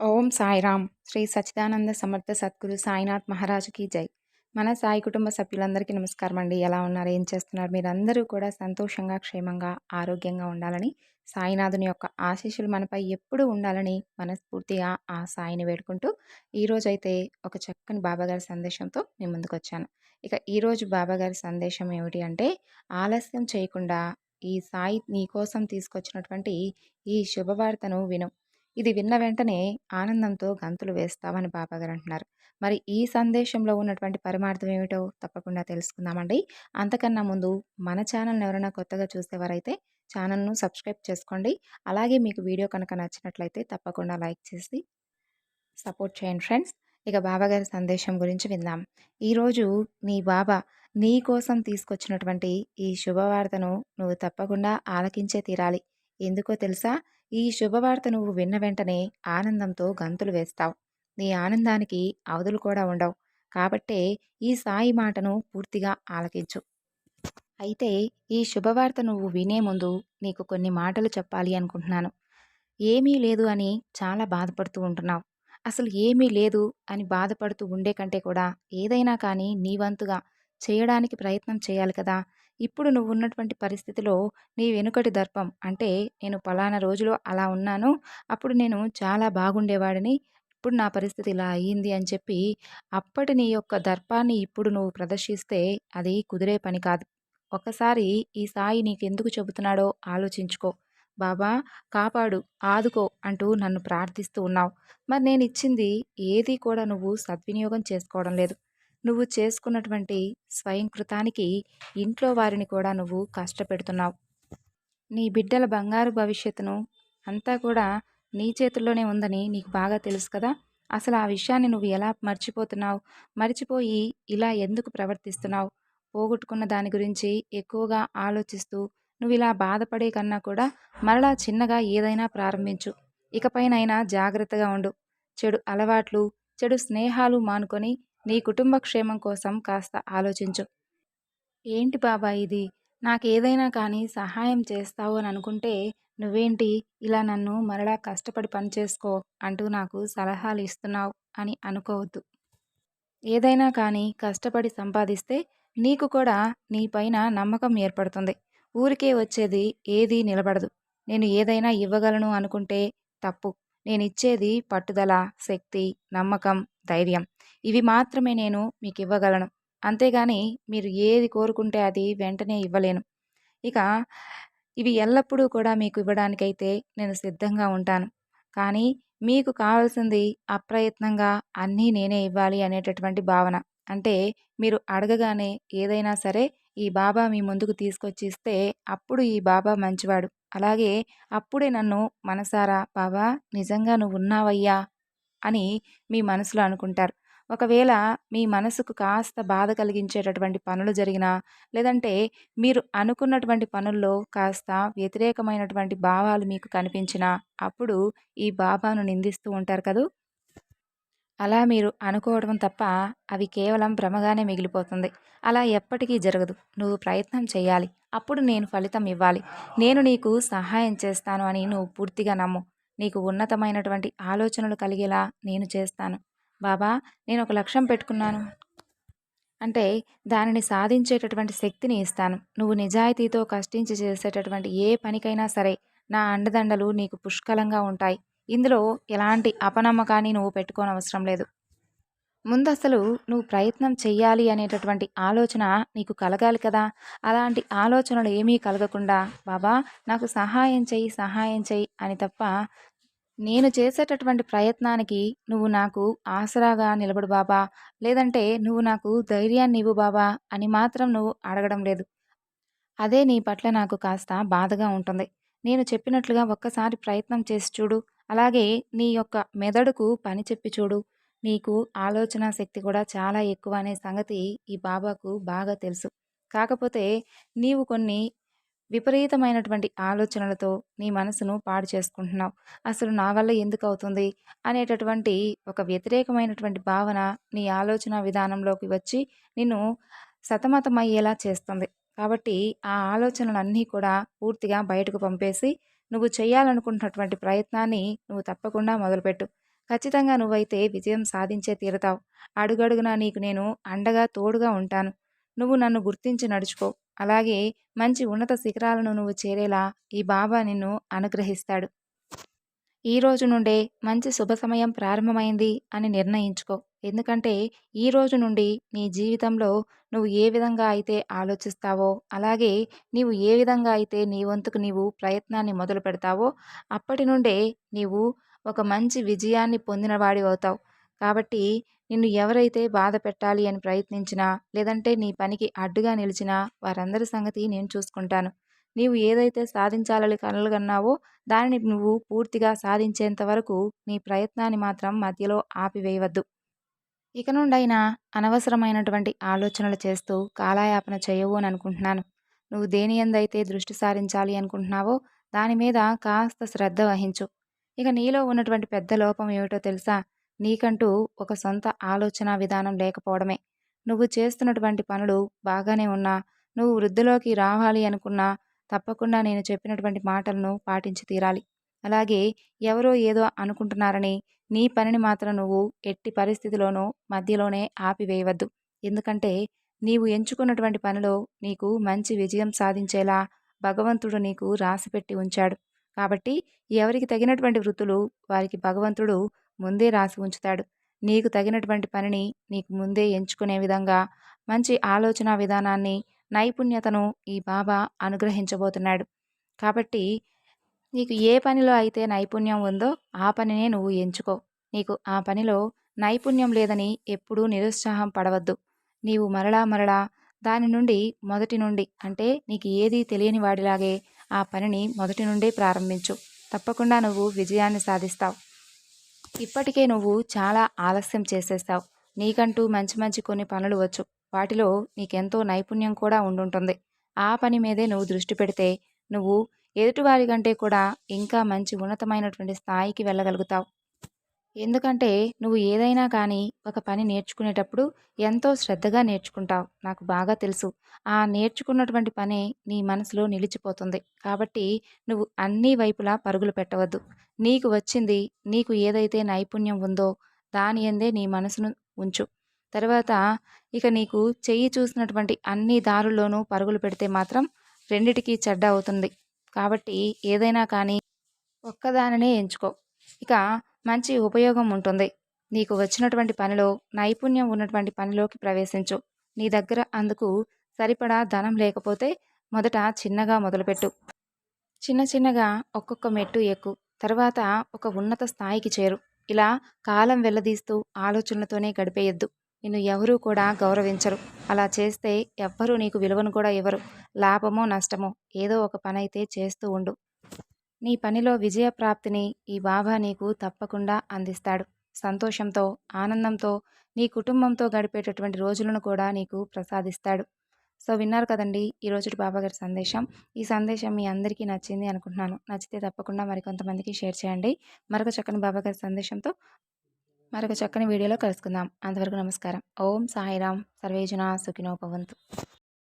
ఓం సాయిరామ్. శ్రీ సచ్చిదానంద సమర్థ సద్గురు సాయినాథ్ మహారాజుకి జై. మన సాయి కుటుంబ సభ్యులందరికీ నమస్కారం అండి. ఎలా ఉన్నారు? ఏం చేస్తున్నారు? మీరందరూ కూడా సంతోషంగా క్షేమంగా ఆరోగ్యంగా ఉండాలని సాయినాథుని యొక్క ఆశీస్సులు మనపై ఎప్పుడూ ఉండాలని మనస్ఫూర్తిగా ఆ సాయిని వేడుకుంటూ ఈరోజైతే ఒక చక్కని బాబాగారి సందేశంతో మీ ముందుకు వచ్చాను ఇక ఈరోజు బాబాగారి సందేశం ఏమిటి అంటే ఆలస్యం చేయకుండా ఈ సాయి నీ కోసం తీసుకొచ్చినటువంటి ఈ శుభవార్తను విను. ఇది విన్న వెంటనే ఆనందంతో గంతులు వేస్తామని బాబాగారు అంటున్నారు. మరి ఈ సందేశంలో ఉన్నటువంటి పరమార్థం ఏమిటో తప్పకుండా తెలుసుకుందామండి. అంతకన్నా ముందు మన ఛానల్ని ఎవరైనా కొత్తగా చూసేవారైతే ఛానల్ను సబ్స్క్రైబ్ చేసుకోండి. అలాగే మీకు వీడియో కనుక నచ్చినట్లయితే తప్పకుండా లైక్ చేసి సపోర్ట్ చేయండి ఫ్రెండ్స్. ఇక బాబాగారి సందేశం గురించి విందాం. ఈరోజు నీ బాబా నీ కోసం తీసుకొచ్చినటువంటి ఈ శుభవార్తను నువ్వు తప్పకుండా ఆలకించే తీరాలి. ఎందుకో తెలుసా? ఈ శుభవార్త నువ్వు విన్న వెంటనే ఆనందంతో గంతులు వేస్తావు. నీ ఆనందానికి అవధులు కూడా ఉండవు. కాబట్టే ఈ సాయి మాటను పూర్తిగా ఆలకించు. అయితే ఈ శుభవార్త నువ్వు వినే ముందు నీకు కొన్ని మాటలు చెప్పాలి అనుకుంటున్నాను. ఏమీ లేదు అని చాలా బాధపడుతూ ఉంటున్నావు. అసలు ఏమీ లేదు అని బాధపడుతూ ఉండే కంటే కూడా ఏదైనా కానీ నీ వంతుగా చేయడానికి ప్రయత్నం చేయాలి కదా. ఇప్పుడు నువ్వు ఉన్నటువంటి పరిస్థితిలో నీ వెనుకటి దర్పం అంటే నేను పలానా రోజులో అలా ఉన్నాను అప్పుడు నేను చాలా బాగుండేవాడిని ఇప్పుడు నా పరిస్థితి ఇలా అయ్యింది అని చెప్పి అప్పటి నీ యొక్క దర్పాన్ని ఇప్పుడు నువ్వు ప్రదర్శిస్తే అది కుదిరే పని కాదు. ఒకసారి ఈ సాయి నీకెందుకు చెబుతున్నాడో ఆలోచించుకో. బాబా కాపాడు ఆదుకో అంటూ నన్ను ప్రార్థిస్తూ ఉన్నావు. మరి నేను ఇచ్చింది ఏది కూడా నువ్వు సద్వినియోగం చేసుకోవడం లేదు. నువ్వు చేసుకున్నటువంటి స్వయంకృతానికి ఇంట్లో వారిని కూడా నువ్వు కష్టపెడుతున్నావు. నీ బిడ్డల బంగారు భవిష్యత్తును అంతా కూడా నీ చేతుల్లోనే ఉందని నీకు బాగా తెలుసు కదా. అసలు ఆ విషయాన్ని నువ్వు ఎలా మర్చిపోతున్నావు? మర్చిపోయి ఇలా ఎందుకు ప్రవర్తిస్తున్నావు? పోగొట్టుకున్న దాని గురించి ఎక్కువగా ఆలోచిస్తూ నువ్వు ఇలా బాధపడే కన్నా కూడా మరలా చిన్నగా ఏదైనా ప్రారంభించు. ఇకపైనైనా జాగ్రత్తగా ఉండు. చెడు అలవాట్లు చెడు స్నేహాలు మానుకొని నీ కుటుంబ క్షేమం కోసం కాస్త ఆలోచించు. ఏంటి బాబా ఇది? నాకేదైనా కానీ సహాయం చేస్తావు అని అనుకుంటే నువ్వేంటి? ఇలా నన్ను మరలా కష్టపడి పనిచేసుకో అంటూ నాకు సలహాలు ఇస్తున్నావు అని అనుకోవద్దు. ఏదైనా కానీ కష్టపడి సంపాదిస్తే నీకు కూడా నీపైన నమ్మకం ఏర్పడుతుంది. ఊరికే వచ్చేది ఏది నిలబడదు. నేను ఏదైనా ఇవ్వగలను అనుకుంటే తప్పు. నేను ఇచ్చేది పట్టుదల శక్తి నమ్మకం ధైర్యం. ఇవి మాత్రమే నేను మీకు ఇవ్వగలను అంతేగాని మీరు ఏది కోరుకుంటే అది వెంటనే ఇవ్వలేను. ఇక ఇవి ఎల్లప్పుడూ కూడా మీకు ఇవ్వడానికైతే నేను సిద్ధంగా ఉంటాను. కానీ మీకు కావాల్సింది అప్రయత్నంగా అన్నీ నేనే ఇవ్వాలి అనేటటువంటి భావన. అంటే మీరు అడగగానే ఏదైనా సరే ఈ బాబా మీ ముందుకు తీసుకొచ్చి ఇస్తే అప్పుడు ఈ బాబా మంచివాడు. అలాగే అప్పుడే నన్ను మనసారా బాబా నిజంగా నువ్వు ఉన్నావయ్యా అని మీ మనసులో అనుకుంటారు. ఒకవేళ మీ మనసుకు కాస్త బాధ కలిగించేటటువంటి పనులు జరిగినా లేదంటే మీరు అనుకున్నటువంటి పనుల్లో కాస్త వ్యతిరేకమైనటువంటి భావాలు మీకు కనిపించినా అప్పుడు ఈ బాబాను నిందిస్తూ ఉంటారు కదూ? అలా మీరు అనుకోవడం తప్ప అవి కేవలం భ్రమగానే మిగిలిపోతుంది. అలా ఎప్పటికీ జరగదు. నువ్వు ప్రయత్నం చేయాలి అప్పుడు నేను ఫలితం ఇవ్వాలి. నేను నీకు సహాయం చేస్తాను అని నువ్వు పూర్తిగా నమ్ము. నీకు ఉన్నతమైనటువంటి ఆలోచనలు కలిగేలా నేను చేస్తాను. బాబా నేను ఒక లక్ష్యం పెట్టుకున్నాను. అంటే దానిని సాధించేటటువంటి శక్తిని ఇస్తాను. నువ్వు నిజాయితీతో కష్టించి చేసేటటువంటి ఏ పనికైనా సరే నా అండదండలు నీకు పుష్కలంగా ఉంటాయి. ఇందులో ఎలాంటి అపనమ్మకాన్ని నువ్వు పెట్టుకోనవసరం లేదు. ముందు అసలు నువ్వు ప్రయత్నం చెయ్యాలి అనేటటువంటి ఆలోచన నీకు కలగాలి కదా? అలాంటి ఆలోచనలు ఏమీ కలగకుండా బాబా నాకు సహాయం చెయ్యి సహాయం చెయ్యి అని తప్ప నేను చేసేటటువంటి ప్రయత్నానికి నువ్వు నాకు ఆసరాగా నిలబడు బాబా. లేదంటే నువ్వు నాకు ధైర్యాన్ని ఇవ్వు బాబా అని మాత్రం నువ్వు అడగడం లేదు. అదే నీ పట్ల నాకు కాస్త బాధగా ఉంటుంది. నేను చెప్పినట్లుగా ఒక్కసారి ప్రయత్నం చేసి చూడు. అలాగే నీ యొక్క మెదడుకు పని చెప్పి చూడు. నీకు ఆలోచన శక్తి కూడా చాలా ఎక్కువ అనే సంగతి ఈ బాబాకు బాగా తెలుసు. కాకపోతే నీవు కొన్ని విపరీతమైనటువంటి ఆలోచనలతో నీ మనసును పాడు చేసుకుంటున్నావు. అసలు నా వల్ల ఎందుకు అవుతుంది? అనేటటువంటి ఒక వ్యతిరేకమైనటువంటి భావన నీ ఆలోచన విధానంలోకి వచ్చి నిన్ను సతమతమయ్యేలా చేస్తుంది. కాబట్టి ఆ ఆలోచనలన్నీ కూడా పూర్తిగా బయటకు పంపేసి నువ్వు చేయాలనుకుంటున్నటువంటి ప్రయత్నాన్ని నువ్వు తప్పకుండా మొదలుపెట్టు. ఖచ్చితంగా నువ్వైతే విజయం సాధించే తీరుతావు. అడుగడుగునా నీకు నేను అండగా తోడుగా ఉంటాను. నువ్వు నన్ను గుర్తించి నడుచుకో. అలాగే మంచి ఉన్నత శిఖరాలను నువ్వు చేరేలా ఈ బాబా నిన్ను అనుగ్రహిస్తాడు. ఈ రోజు నుండే మంచి శుభ సమయం ప్రారంభమైంది అని నిర్ణయించుకో. ఎందుకంటే ఈ రోజు నుండి నీ జీవితంలో నువ్వు ఏ విధంగా అయితే ఆలోచిస్తావో అలాగే నీవు ఏ విధంగా అయితే నీ వంతుకు నీవు ప్రయత్నాన్ని మొదలు పెడతావో అప్పటి నుండే నీవు ఒక మంచి విజయాన్ని పొందినవాడి అవుతావు కాబట్టి నిన్ను ఎవరైతే బాధ పెట్టాలి అని ప్రయత్నించినా లేదంటే నీ పనికి అడ్డుగా నిలిచినా వారందరి సంగతి నేను చూసుకుంటాను. నీవు ఏదైతే సాధించాలని కలలుగన్నావో దానిని నువ్వు పూర్తిగా సాధించేంత వరకు నీ ప్రయత్నాన్ని మాత్రం మధ్యలో ఆపివేయవద్దు. ఇక నుండైనా అనవసరమైనటువంటి ఆలోచనలు చేస్తూ కాలాయాపన చేయవు అని అనుకుంటున్నాను. నువ్వు దేని ఎందైతే దృష్టి సారించాలి అనుకుంటున్నావో దాని మీద కాస్త శ్రద్ధ వహించు. ఇక నీలో ఉన్నటువంటి పెద్ద లోపం ఏమిటో తెలుసా? నీకంటూ ఒక సొంత ఆలోచన విధానం లేకపోవడమే. నువ్వు చేస్తున్నటువంటి పనులు బాగానే ఉన్నా నువ్వు వృద్ధిలోకి రావాలి అనుకున్నా తప్పకుండా నేను చెప్పినటువంటి మాటలను పాటించి తీరాలి. అలాగే ఎవరో ఏదో అనుకుంటున్నారని నీ పనిని మాత్రం నువ్వు ఎట్టి పరిస్థితిలోనూ మధ్యలోనే ఆపివేయవద్దు. ఎందుకంటే నీవు ఎంచుకున్నటువంటి పనిలో నీకు మంచి విజయం సాధించేలా భగవంతుడు నీకు రాసిపెట్టి ఉంచాడు. కాబట్టి ఎవరికి తగినటువంటి వృత్తులు వారికి భగవంతుడు ముందే రాసి ఉంచుతాడు. నీకు తగినటువంటి పనిని నీకు ముందే ఎంచుకునే విధంగా మంచి ఆలోచన విధానాన్ని నైపుణ్యతను ఈ బాబా అనుగ్రహించబోతున్నాడు. కాబట్టి నీకు ఏ పనిలో అయితే నైపుణ్యం ఉందో ఆ పనినే నువ్వు ఎంచుకో. నీకు ఆ పనిలో నైపుణ్యం లేదని ఎప్పుడూ నిరుత్సాహం పడవద్దు. నీవు మరలా మరలా దాని నుండి మొదటి నుండి అంటే నీకు ఏది తెలియని వాడిలాగే ఆ పనిని మొదటి నుండే ప్రారంభించు. తప్పకుండా నువ్వు విజయాన్ని సాధిస్తావు. ఇప్పటికే నువ్వు చాలా ఆలస్యం చేసేస్తావు నీకంటూ మంచి మంచి కొన్ని పనులు వచ్చు. వాటిలో నీకెంతో నైపుణ్యం కూడా ఉండుంటుంది. ఆ పని మీదే నువ్వు దృష్టి పెడితే నువ్వు ఎదుటివారి కంటే కూడా ఇంకా మంచి ఉన్నతమైనటువంటి స్థాయికి వెళ్ళగలుగుతావు. ఎందుకంటే నువ్వు ఏదైనా కానీ ఒక పని నేర్చుకునేటప్పుడు ఎంతో శ్రద్ధగా నేర్చుకుంటావు. నాకు బాగా తెలుసు. ఆ నేర్చుకున్నటువంటి పని నీ మనసులో నిలిచిపోతుంది. కాబట్టి నువ్వు అన్ని వైపులా పరుగులు పెట్టవద్దు. నీకు వచ్చింది నీకు ఏదైతే నైపుణ్యం ఉందో దాని ఎందే నీ మనసును ఉంచు. తర్వాత ఇక నీకు చెయ్యి చూసినటువంటి అన్ని దారుల్లోనూ పరుగులు పెడితే మాత్రం రెండిటికీ చెడ్డ అవుతుంది. కాబట్టి ఏదైనా కానీ ఒక్కదానినే ఎంచుకో. ఇక మంచి ఉపయోగం ఉంటుంది. నీకు వచ్చినటువంటి పనిలో నైపుణ్యం ఉన్నటువంటి పనిలోకి ప్రవేశించు. నీ దగ్గర అందుకు సరిపడా ధనం లేకపోతే మొదట చిన్నగా మొదలుపెట్టు. చిన్న చిన్నగా ఒక్కొక్క మెట్టు ఎక్కు. తర్వాత ఒక ఉన్నత స్థాయికి చేరు. ఇలా కాలం వెళ్ళదీస్తూ ఆలోచనలతోనే గడిపేయొద్దు. నిన్ను ఎవరూ కూడా గౌరవించరు. అలా చేస్తే ఎవ్వరూ నీకు విలువను కూడా ఇవ్వరు. లాభమో నష్టమో ఏదో ఒక పని అయితే చేస్తూ ఉండు. నీ పనిలో విజయప్రాప్తిని ఈ బాబా నీకు తప్పకుండా అందిస్తాడు. సంతోషంతో ఆనందంతో నీ కుటుంబంతో గడిపేటటువంటి రోజులను కూడా నీకు ప్రసాదిస్తాడు. సో విన్నారు కదండి ఈ బాబాగారి సందేశం. ఈ సందేశం మీ అందరికీ నచ్చింది అనుకుంటున్నాను. నచ్చితే తప్పకుండా మరికొంతమందికి షేర్ చేయండి. మరొక చక్కని బాబాగారి సందేశంతో మరొక చక్కని వీడియోలో కలుసుకుందాం. అంతవరకు నమస్కారం. ఓం సాయిరామ్ సర్వేజన సుఖినో భవంతు.